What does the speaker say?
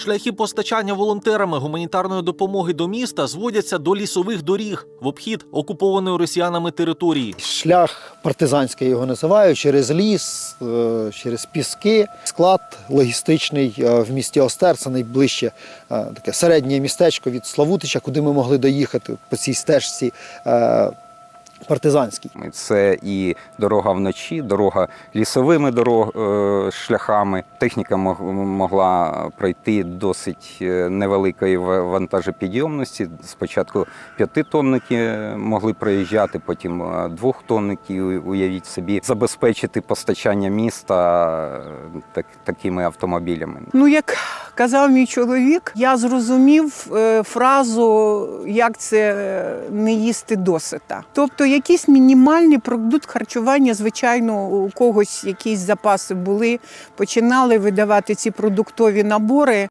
Шляхи постачання волонтерами гуманітарної допомоги до міста зводяться до лісових доріг в обхід окупованої росіянами території. Шлях партизанський його називають через ліс, е, через піски. Склад логістичний е, в місті Остер це найближче е, таке середнє містечко від Славутича, куди ми могли доїхати по цій стежці е, партизанській. Це і дорога вночі, дорога лісовими дорог, е, шляхами. Техніка могла пройти досить е, невеликої вантажопідйомності. Спочатку п'ятитонники могли проїжджати, потім е, двохтонники. Уявіть собі, забезпечити постачання міста е, так, такими автомобілями. Ну, як казав мій чоловік, я зрозумів е, фразу, як це е, не їсти досита. Тобто, якийсь мінімальний продукт харчування, звичайно, у когось якісь запаси були, починали видавати ці продуктові набори.